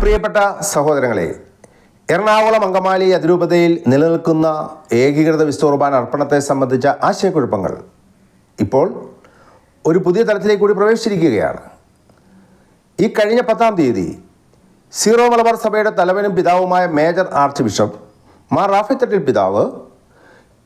പ്രിയപ്പെട്ട സഹോദരങ്ങളെ എറണാകുളം അങ്കമാലി അതിരൂപതയിൽ നിലനിൽക്കുന്ന ഏകീകൃത വിസ്തുർബാൻ അർപ്പണത്തെ സംബന്ധിച്ച ആശയക്കുഴപ്പങ്ങൾ ഇപ്പോൾ ഒരു പുതിയ തലത്തിലേക്ക് കൂടി പ്രവേശിച്ചിരിക്കുകയാണ്. ഈ കഴിഞ്ഞ പത്താം തീയതി സീറോ മലബാർ സഭയുടെ തലവനും പിതാവുമായ major archbishop Mar Raphael Thattil പിതാവ്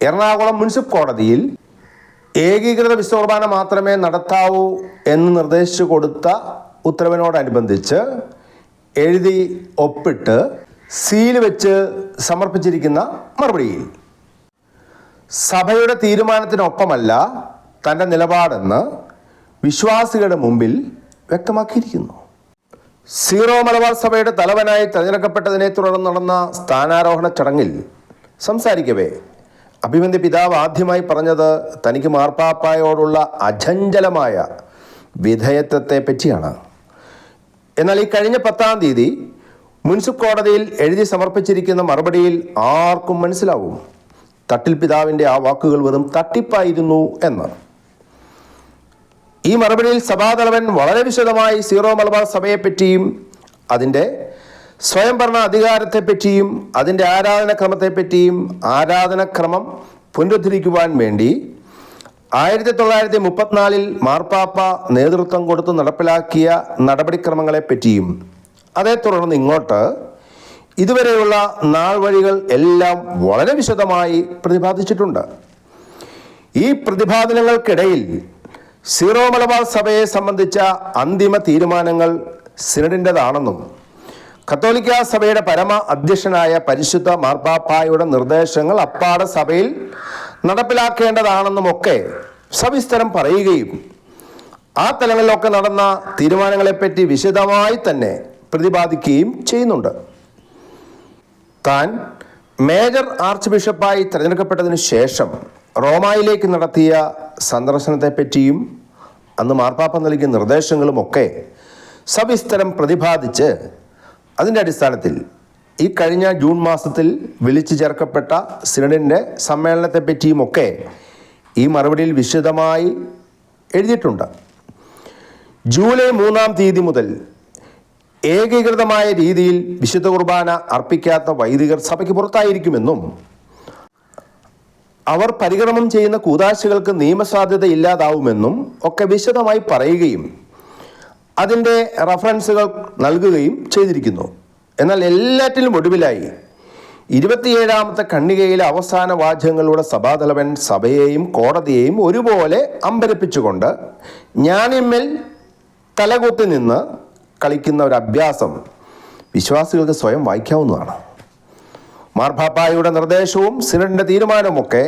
എറണാകുളം മുനിസിപ്പ് കോടതിയിൽ ഏകീകൃത വിസ്തുർബാന മാത്രമേ നടത്താവൂ എന്ന് നിർദ്ദേശിച്ചു കൊടുത്ത ഉത്തരവിനോടനുബന്ധിച്ച് എഴുതി ഒപ്പിട്ട് സീൽ വെച്ച് സമർപ്പിച്ചിരിക്കുന്ന മറുപടിയിൽ. സഭയുടെ തീരുമാനത്തിനൊപ്പമല്ല തന്റെ നിലപാടെന്ന് വിശ്വാസികളുടെ മുമ്പിൽ വ്യക്തമാക്കിയിരിക്കുന്നു. സീറോ മലബാർ സഭയുടെ തലവനായി തിരഞ്ഞെടുക്കപ്പെട്ടതിനെ തുടർന്ന് നടന്ന സ്ഥാനാരോഹണ ചടങ്ങിൽ സംസാരിക്കവേ അഭിമന്യ പിതാവ് ആദ്യമായി പറഞ്ഞത് തനിക്ക് മാർപ്പാപ്പായോടുള്ള അചഞ്ചലമായ വിധേയത്വത്തെ പറ്റിയാണ്. എന്നാൽ ഈ കഴിഞ്ഞ പത്താം തീയതി മുൻസിഫ് കോടതിയിൽ എഴുതി സമർപ്പിച്ചിരിക്കുന്ന മറുപടിയിൽ ആർക്കും മനസ്സിലാവും. തട്ടിൽ പിതാവിന്റെ ആ വാക്കുകൾ വെറും തട്ടിപ്പായിരുന്നു എന്ന്. ഈ മറുപടിയിൽ സഭാതലവൻ വളരെ വിശദമായി സീറോ മലബാർ സഭയെപ്പറ്റിയും അതിന്റെ സ്വയംഭരണ അധികാരത്തെപ്പറ്റിയും അതിന്റെ ആരാധനക്രമത്തെപ്പറ്റിയും ആരാധനക്രമം പുനരുദ്ധരിക്കുവാൻ വേണ്ടി ആയിരത്തി തൊള്ളായിരത്തി മുപ്പത്തിനാലിൽ മാർപ്പാപ്പ നേതൃത്വം കൊടുത്ത് നടപ്പിലാക്കിയ നടപടിക്രമങ്ങളെപ്പറ്റിയും അതേ തുടർന്ന് ഇങ്ങോട്ട് ഇതുവരെയുള്ള നാൾ വഴികൾ എല്ലാം വളരെ വിശദമായി പ്രതിപാദിച്ചിട്ടുണ്ട്. ഈ പ്രതിപാദനങ്ങൾക്കിടയിൽ സീറോ മലബാർ സഭയെ സംബന്ധിച്ച അന്തിമ തീരുമാനങ്ങൾ സിനഡിന്റെതാണെന്നും കത്തോലിക്ക സഭയുടെ പരമ അധ്യക്ഷനായ പരിശുദ്ധ മാർപ്പാപ്പായുടെ നിർദ്ദേശങ്ങൾ അപ്പാട സഭയിൽ നടപ്പിലാക്കേണ്ടതാണെന്നുമൊക്കെ സവിസ്തരം പറയുകയും ആ തലങ്ങളിലൊക്കെ നടന്ന തീരുമാനങ്ങളെപ്പറ്റി വിശദമായി തന്നെ പ്രതിപാദിക്കുകയും ചെയ്യുന്നുണ്ട്. താൻ മേജർ ആർച്ച് ബിഷപ്പായി തിരഞ്ഞെടുക്കപ്പെട്ടതിന് ശേഷം റോമായിലേക്ക് നടത്തിയ സന്ദർശനത്തെപ്പറ്റിയും അന്ന് മാർപ്പാപ്പ നൽകിയ നിർദ്ദേശങ്ങളുമൊക്കെ സവിസ്തരം പ്രതിപാദിച്ച് അതിന്റെ അടിസ്ഥാനത്തിൽ ഈ കഴിഞ്ഞ ജൂൺ മാസത്തിൽ വിളിച്ചു ചേർക്കപ്പെട്ട സിനഡിന്റെ സമ്മേളനത്തെപ്പറ്റിയുമൊക്കെ ഈ മറുപടിയിൽ വിശദമായി എഴുതിയിട്ടുണ്ട്. ജൂലൈ മൂന്നാം തീയതി മുതൽ ഏകീകൃതമായ രീതിയിൽ വിശുദ്ധ കുർബാന അർപ്പിക്കാത്ത വൈദികർ സഭയ്ക്ക് പുറത്തായിരിക്കുമെന്നും അവർ പരിക്രമം ചെയ്യുന്ന കൂതാശകൾക്ക് നിയമസാധ്യത ഇല്ലാതാവുമെന്നും ഒക്കെ വിശദമായി പറയുകയും അതിന്റെ റഫറൻസുകൾ നൽകുകയും ചെയ്തിരിക്കുന്നു. എന്നാൽ എല്ലാറ്റിലും ഒടുവിലായി ഇരുപത്തിയേഴാമത്തെ ഖണ്ഡികയിലെ അവസാന വാചകങ്ങളുടെ സഭാതലവൻ സഭയെയും കോടതിയെയും ഒരുപോലെ അമ്പരപ്പിച്ചുകൊണ്ട് ഞാനിമ്മൽ തലകുത്തി നിന്ന് കളിക്കുന്ന ഒരു അഭ്യാസം വിശ്വാസികൾക്ക് സ്വയം വായിക്കാവുന്നതാണ്. മാർപ്പാപ്പായുടെ നിർദ്ദേശവും സിനഡിന്റെ തീരുമാനവുമൊക്കെ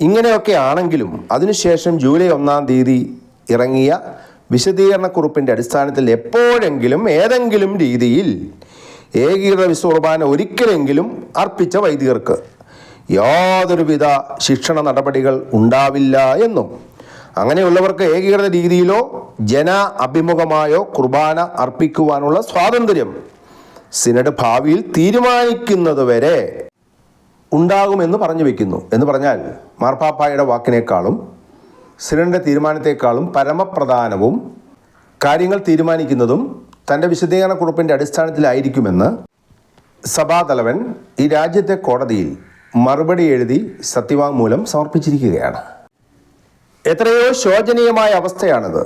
ഇങ്ങനെയൊക്കെ ആണെങ്കിലും അതിനുശേഷം ജൂലൈ ഒന്നാം തീയതി ഇറങ്ങിയ വിശദീകരണക്കുറിപ്പിന്റെ അടിസ്ഥാനത്തിൽ എപ്പോഴെങ്കിലും ഏതെങ്കിലും രീതിയിൽ ഏകീകൃത വിശ്വകുർബാന ഒരിക്കലെങ്കിലും അർപ്പിച്ച വൈദികർക്ക് യാതൊരുവിധ ശിക്ഷണ നടപടികൾ ഉണ്ടാവില്ല എന്നും അങ്ങനെയുള്ളവർക്ക് ഏകീകൃത രീതിയിലോ ജന അഭിമുഖമായോ കുർബാന അർപ്പിക്കുവാനുള്ള സ്വാതന്ത്ര്യം സിനഡ് ഭാവിയിൽ തീരുമാനിക്കുന്നതുവരെ ഉണ്ടാകുമെന്ന് പറഞ്ഞു വെക്കുന്നു. എന്ന് പറഞ്ഞാൽ മാർപ്പാപ്പായുടെ വാക്കിനേക്കാളും സിനഡിന്റെ തീരുമാനത്തെക്കാളും പരമപ്രധാനവും കാര്യങ്ങൾ തീരുമാനിക്കുന്നതും തന്റെ വിശദീകരണ കുറിപ്പിന്റെ അടിസ്ഥാനത്തിലായിരിക്കുമെന്ന് സഭാതലവൻ ഈ രാജ്യത്തെ കോടതിയിൽ മറുപടി എഴുതി സത്യവാങ്മൂലം സമർപ്പിച്ചിരിക്കുകയാണ്. എത്രയോ ശോചനീയമായ അവസ്ഥയാണിത്.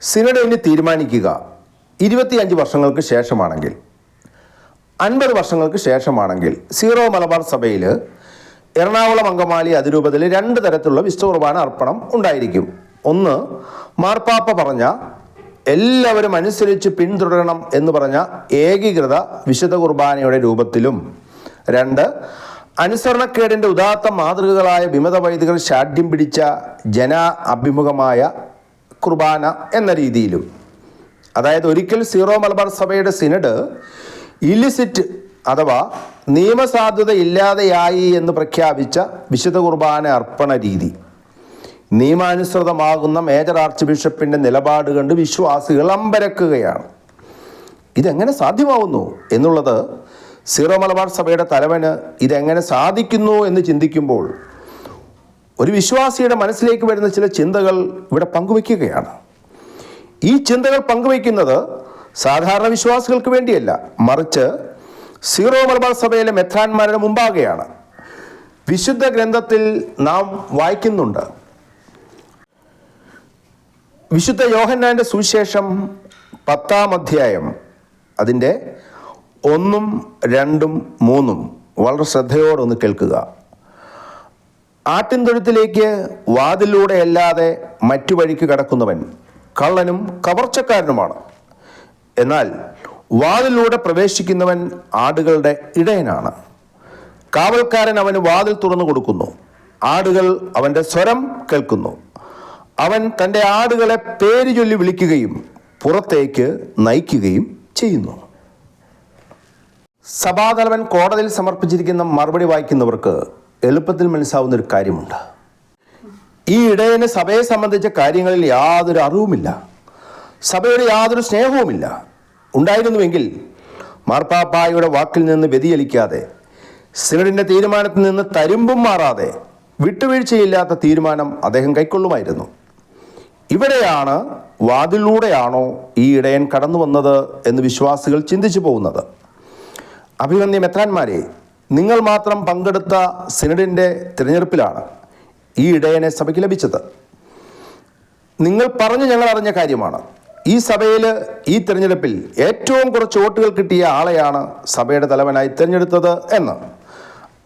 സിനഡ് ഇനി തീരുമാനിക്കുക ഇരുപത്തിയഞ്ച് വർഷങ്ങൾക്ക് ശേഷമാണെങ്കിൽ അൻപത് വർഷങ്ങൾക്ക് ശേഷമാണെങ്കിൽ സീറോ മലബാർ സഭയിൽ എറണാകുളം അങ്കമാലി അതിരൂപതയിൽ രണ്ട് തരത്തിലുള്ള വിശുദ്ധ കുർബാന അർപ്പണം ഉണ്ടായിരിക്കും. ഒന്ന് മാർപ്പാപ്പ പറഞ്ഞ എല്ലാവരും അനുസരിച്ച് പിന്തുടരണം എന്ന് പറഞ്ഞ ഏകീകൃത വിശുദ്ധ കുർബാനയുടെ രൂപത്തിലും. രണ്ട് അനുസരണക്കേടിന്റെ ഉദാത്ത മാതൃകകളായ വിമത വൈദികർ ശാഠ്യം പിടിച്ച ജന അഭിമുഖമായ കുർബാന എന്ന രീതിയിലും. അതായത് ഒരിക്കൽ സീറോ മലബാർ സഭയുടെ സിനഡ് ഇലിസിറ്റ് അഥവാ നിയമസാധുത ഇല്ലാതെയായി എന്ന് പ്രഖ്യാപിച്ച വിശുദ്ധ കുർബാന അർപ്പണ രീതി. നിയമാനുസൃതമാകുന്ന മേജർ ആർച്ച് ബിഷപ്പിന്റെ നിലപാട് കണ്ട് വിശ്വാസികൾ അമ്പരക്കുകയാണ്. ഇതെങ്ങനെ സാധ്യമാവുന്നു എന്നുള്ളത് സീറോ മലബാർ സഭയുടെ തലവന് ഇതെങ്ങനെ സാധിക്കുന്നു എന്ന് ചിന്തിക്കുമ്പോൾ ഒരു വിശ്വാസിയുടെ മനസ്സിലേക്ക് വരുന്ന ചില ചിന്തകൾ ഇവിടെ പങ്കുവയ്ക്കുകയാണ്. ഈ ചിന്തകൾ പങ്കുവയ്ക്കുന്നത് സാധാരണ വിശ്വാസികൾക്ക് വേണ്ടിയല്ല മറിച്ച് സീറോ മലബാർ സഭയിലെ മെത്രാന്മാരുടെ മുമ്പാകെയാണ്. വിശുദ്ധ ഗ്രന്ഥത്തിൽ നാം വായിക്കുന്നുണ്ട്. വിശുദ്ധ യോഹന്നാന്റെ സുവിശേഷം പത്താം അധ്യായം അതിന്റെ ഒന്നും രണ്ടും മൂന്നും വളരെ ശ്രദ്ധയോടെ ഒന്ന് കേൾക്കുക. ആട്ടിൻതൊഴുത്തിലേക്ക് വാതിലൂടെയല്ലാതെ മറ്റു വഴിക്ക് കടക്കുന്നവൻ കള്ളനും കവർച്ചക്കാരനുമാണ്. എന്നാൽ വാതിലൂടെ പ്രവേശിക്കുന്നവൻ ആടുകളുടെ ഇടയനാണ്. കാവൽക്കാരൻ അവന് വാതിൽ തുറന്നു കൊടുക്കുന്നു. ആടുകൾ അവന്റെ സ്വരം കേൾക്കുന്നു. അവൻ തന്റെ ആടുകളെ പേര് ചൊല്ലി വിളിക്കുകയും പുറത്തേക്ക് നയിക്കുകയും ചെയ്യുന്നു. സഭാതലവൻ കോടതിയിൽ സമർപ്പിച്ചിരിക്കുന്ന മറുപടി വായിക്കുന്നവർക്ക് എളുപ്പത്തിൽ മനസ്സാവുന്ന ഒരു കാര്യമുണ്ട്. ഈ ഇടയന് സഭയെ സംബന്ധിച്ച കാര്യങ്ങളിൽ യാതൊരു അറിവുമില്ല. സഭയുടെ യാതൊരു സ്നേഹവുമില്ല. ഉണ്ടായിരുന്നുവെങ്കിൽ മാർപ്പാപ്പായുടെ വാക്കിൽ നിന്ന് വ്യതിചലിക്കാതെ സിനഡിന്റെ തീരുമാനത്തിൽ നിന്ന് തരുമ്പും മാറാതെ വിട്ടുവീഴ്ചയില്ലാത്ത തീരുമാനം അദ്ദേഹം കൈക്കൊള്ളുമായിരുന്നു. ഇവിടെയാണ് വാതിലൂടെയാണോ ഈ ഇടയൻ കടന്നു വന്നത് എന്ന് വിശ്വാസികൾ ചിന്തിച്ചു പോകുന്നത്. അഭിനന്ദ്യ മെത്രാന്മാരെ നിങ്ങൾ മാത്രം പങ്കെടുത്ത സിനഡിന്റെ തിരഞ്ഞെടുപ്പിലാണ് ഈ ഇടയനെ സഭയ്ക്ക് ലഭിച്ചത്. നിങ്ങൾ പറഞ്ഞു ഞങ്ങൾ അറിഞ്ഞ കാര്യമാണ്. ഈ സഭയിൽ ഈ തിരഞ്ഞെടുപ്പിൽ ഏറ്റവും കുറച്ച് വോട്ടുകൾ കിട്ടിയ ആളെയാണ് സഭയുടെ തലവനായി തിരഞ്ഞെടുത്തത് എന്ന്.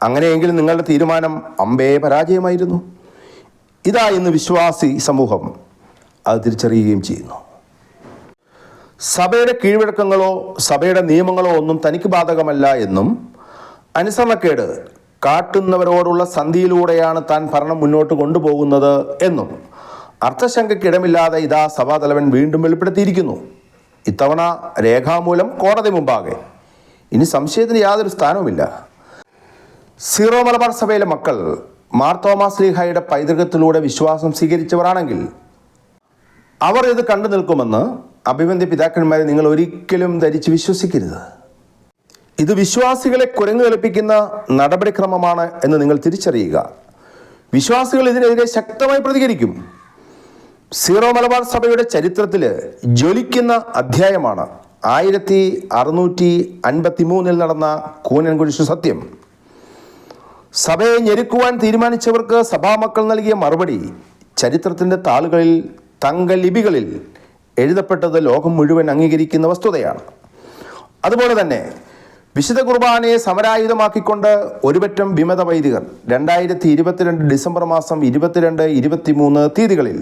അങ്ങനെയെങ്കിൽ നിങ്ങളുടെ തീരുമാനം അമ്പേ പരാജയമായിരുന്നു. ഇതാ ഇന്ന് വിശ്വാസി സമൂഹം. അത് തിരിച്ചറിയുകയും ചെയ്യുന്നു. സഭയുടെ കീഴ്വഴക്കങ്ങളോ സഭയുടെ നിയമങ്ങളോ ഒന്നും തനിക്ക് ബാധകമല്ല എന്നും അനുസരണക്കേട് കാട്ടുന്നവരോടുള്ള സന്ധിയിലൂടെയാണ് താൻ ഭരണം മുന്നോട്ട് കൊണ്ടുപോകുന്നത് എന്നും. അർത്ഥശങ്കയ്ക്കിടമില്ലാതെ ഇതാ സഭാതലവൻ വീണ്ടും വെളിപ്പെടുത്തിയിരിക്കുന്നു. ഇത്തവണ രേഖാമൂലം കോടതി മുമ്പാകെ. ഇനി സംശയത്തിന് യാതൊരു സ്ഥാനവുമില്ല. സീറോ മലബാർ സഭയിലെ മക്കൾ മാർത്തോമാ ശ്രീഹായുടെ പൈതൃകത്തിലൂടെ വിശ്വാസം സ്വീകരിച്ചവരാണെങ്കിൽ അവർ ഇത് കണ്ടു നിൽക്കുമെന്ന് അഭിമന്യ പിതാക്കന്മാരെ നിങ്ങൾ ഒരിക്കലും ധരിച്ച് വിശ്വസിക്കരുത്. ഇത് വിശ്വാസികളെ കുരങ്ങു കളിപ്പിക്കുന്ന നടപടിക്രമമാണ് എന്ന് നിങ്ങൾ തിരിച്ചറിയുക. വിശ്വാസികൾ ഇതിനെതിരെ ശക്തമായി പ്രതികരിക്കും. സീറോ മലബാർ സഭയുടെ ചരിത്രത്തിൽ ജ്വലിക്കുന്ന അധ്യായമാണ്. ആയിരത്തി അറുന്നൂറ്റി അൻപത്തി മൂന്നിൽ നടന്ന കൂനൻകുരിശു സത്യം. സഭയെ ഞെരുക്കുവാൻ തീരുമാനിച്ചവർക്ക് സഭാമക്കൾ നൽകിയ മറുപടി ചരിത്രത്തിന്റെ താളുകളിൽ തങ്കലിപികളിൽ എഴുതപ്പെട്ടത് ലോകം മുഴുവൻ അംഗീകരിക്കുന്ന വസ്തുതയാണ്. അതുപോലെ തന്നെ വിശുദ്ധ കുർബാനയെ സമരായുധമാക്കിക്കൊണ്ട് ഒരുപറ്റം വിമത വൈദികർ രണ്ടായിരത്തി ഇരുപത്തിരണ്ട് ഡിസംബർ മാസം ഇരുപത്തിരണ്ട് ഇരുപത്തിമൂന്ന് തീയതികളിൽ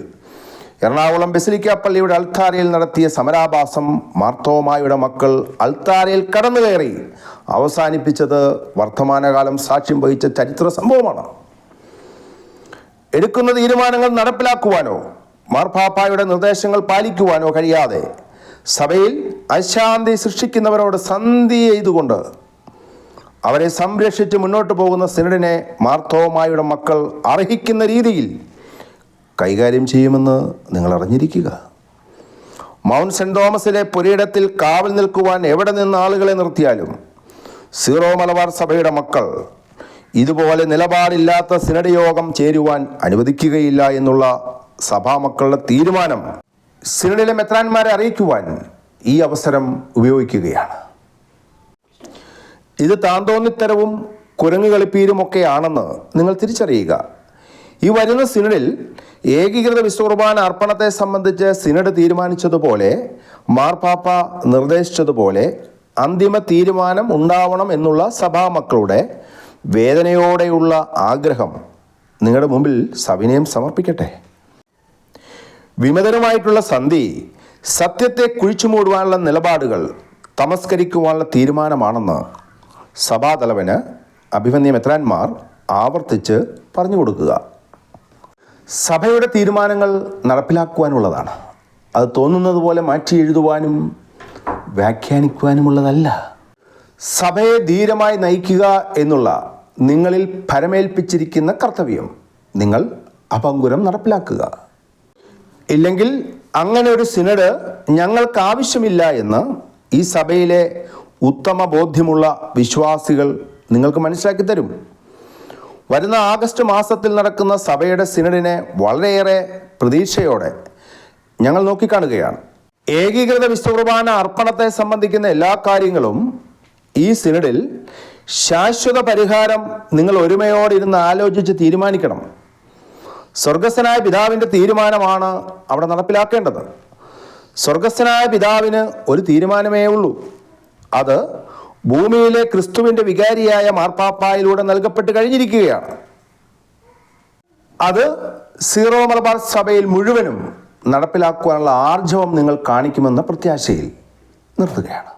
എറണാകുളം ബസിലിക്ക പള്ളിയുടെ അൽത്താരയിൽ നടത്തിയ സമരാഭാസം മാർത്തോമായുടെ മക്കൾ അൽത്താരയിൽ കടന്നു കയറി അവസാനിപ്പിച്ചത് വർത്തമാനകാലം സാക്ഷ്യം വഹിച്ച ചരിത്ര സംഭവമാണ്. എടുക്കുന്ന തീരുമാനങ്ങൾ നടപ്പിലാക്കുവാനോ മാർപ്പാപ്പായുടെ നിർദ്ദേശങ്ങൾ പാലിക്കുവാനോ കഴിയാതെ സഭയിൽ അശാന്തി സൃഷ്ടിക്കുന്നവരോട് സന്ധി ചെയ്തുകൊണ്ട് അവരെ സംരക്ഷിച്ച് മുന്നോട്ട് പോകുന്ന സിനഡിനെ മാർത്തോമായുടെ മക്കൾ അർഹിക്കുന്ന രീതിയിൽ കൈകാര്യം ചെയ്യുമെന്ന് നിങ്ങൾ അറിഞ്ഞിരിക്കുക മൗണ്ട് സെന്റ് തോമസിലെ പുരയിടത്തിൽ കാവൽ നിൽക്കുവാൻ എവിടെ നിന്ന് ആളുകളെ നിർത്തിയാലും സീറോ മലബാർ സഭയുടെ മക്കൾ ഇതുപോലെ നിലപാടില്ലാത്ത സിനഡ് യോഗം ചേരുവാൻ അനുവദിക്കുകയില്ല എന്നുള്ള സഭാമക്കളുടെ തീരുമാനം സിനഡിലെ മെത്രാന്മാരെ അറിയിക്കുവാൻ ഈ അവസരം ഉപയോഗിക്കുകയാണ്. ഇത് താന്തോന്നിത്തരവും കുരങ്ങ് കളിപ്പീരുമൊക്കെയാണെന്ന് നിങ്ങൾ തിരിച്ചറിയുക. ഈ വരുന്ന സിനഡിൽ ഏകീകൃത വിശ്വകുർബാന അർപ്പണത്തെ സംബന്ധിച്ച് സിനഡ് തീരുമാനിച്ചതുപോലെ മാർപ്പാപ്പ നിർദ്ദേശിച്ചതുപോലെ അന്തിമ തീരുമാനം ഉണ്ടാവണം എന്നുള്ള സഭാമക്കളുടെ വേദനയോടെയുള്ള ആഗ്രഹം നിങ്ങളുടെ മുമ്പിൽ സവിനയം സമർപ്പിക്കട്ടെ. വിമതരുമായിട്ടുള്ള സന്ധി സത്യത്തെ കുഴിച്ചു മൂടുവാനുള്ള നിലപാടുകൾ തമസ്കരിക്കുവാനുള്ള തീരുമാനമാണെന്ന് സഭാതലവന് അഭിമന്യ മെത്രാന്മാർ ആവർത്തിച്ച് പറഞ്ഞു കൊടുക്കുക. സഭയുടെ തീരുമാനങ്ങൾ നടപ്പിലാക്കുവാനുള്ളതാണ്. അത് തോന്നുന്നത് പോലെ മാറ്റി എഴുതുവാനും വ്യാഖ്യാനിക്കുവാനുമുള്ളതല്ല. സഭയെ ധീരമായി നയിക്കുക എന്നുള്ള നിങ്ങളിൽ പരമേൽപ്പിച്ചിരിക്കുന്ന കർത്തവ്യം നിങ്ങൾ അപങ്കുരം നടപ്പിലാക്കുക. ഇല്ലെങ്കിൽ അങ്ങനെ ഒരു സിനഡ് ഞങ്ങൾക്ക് ആവശ്യമില്ല എന്ന് ഈ സഭയിലെ ഉത്തമ ബോധ്യമുള്ള വിശ്വാസികൾ നിങ്ങൾക്ക് മനസ്സിലാക്കി തരും. വരുന്ന ആഗസ്റ്റ് മാസത്തിൽ നടക്കുന്ന സഭയുടെ സിനഡിനെ വളരെയേറെ പ്രതീക്ഷയോടെ ഞങ്ങൾ നോക്കിക്കാണുകയാണ്. ഏകീകൃത വിശ്വകുർബാന അർപ്പണത്തെ സംബന്ധിക്കുന്ന എല്ലാ കാര്യങ്ങളും ഈ സിനഡിൽ ശാശ്വത പരിഹാരം നിങ്ങൾ ഒരുമയോടെ ഇരുന്ന് ആലോചിച്ച് തീരുമാനിക്കണം. സ്വർഗസ്ഥനായ പിതാവിന്റെ തീരുമാനമാണ് അവിടെ നടപ്പിലാക്കേണ്ടത്. സ്വർഗസ്ഥനായ പിതാവിന് ഒരു തീരുമാനമേ ഉള്ളൂ. അത് ഭൂമിയിലെ ക്രിസ്തുവിന്റെ വികാരിയായ മാർപ്പാപ്പായിലൂടെ നൽകപ്പെട്ട് കഴിഞ്ഞിരിക്കുകയാണ്. അത് സീറോ മലബാർ സഭയിൽ മുഴുവനും നടപ്പിലാക്കുവാനുള്ള ആർജവം നിങ്ങൾ കാണിക്കുമെന്ന പ്രത്യാശയിൽ നിർത്തുകയാണ്.